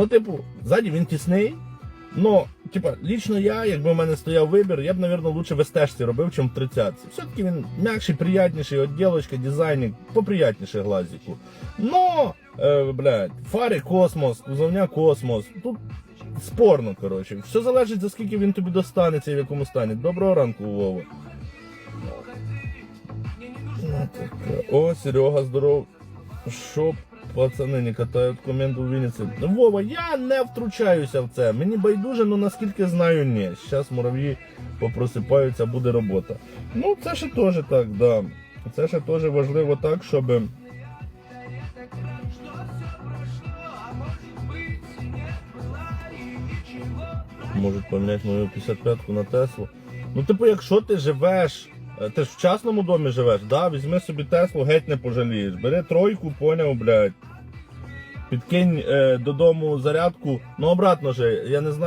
Ну, типу, ззаді він тісний. Ну, типа, лічно я, якби в мене стояв вибір, я б, мабуть, лучше в естежці робив, чим в 30 Все-таки він м'якший, приятніший, отділочка, дизайник, поприятніше глазику. Но, е, блядь, фари космос, кузовня космос. Тут спорно, коротше. Все залежить, за скільки він тобі достанеться і в якому стані. Доброго ранку, Вова. О, Серега, здоров. Що пацани не катають коменду в Вінниці? Вова, я не втручаюся в це. Мені байдуже, ну наскільки знаю, ні. Зараз мурав'ї попросипаються, буде робота. Ну, це ще теж так, да. Це ще теж важливо так, щоб. Можуть поміняти мою 55-ку на Теслу. Ну, типу, якщо ти живеш, ти ж в частному домі живеш, да? візьми собі Теслу, геть не пожалієш. Бери тройку, поняв, блядь. Підкинь е, додому зарядку, ну обратно же, я не знаю.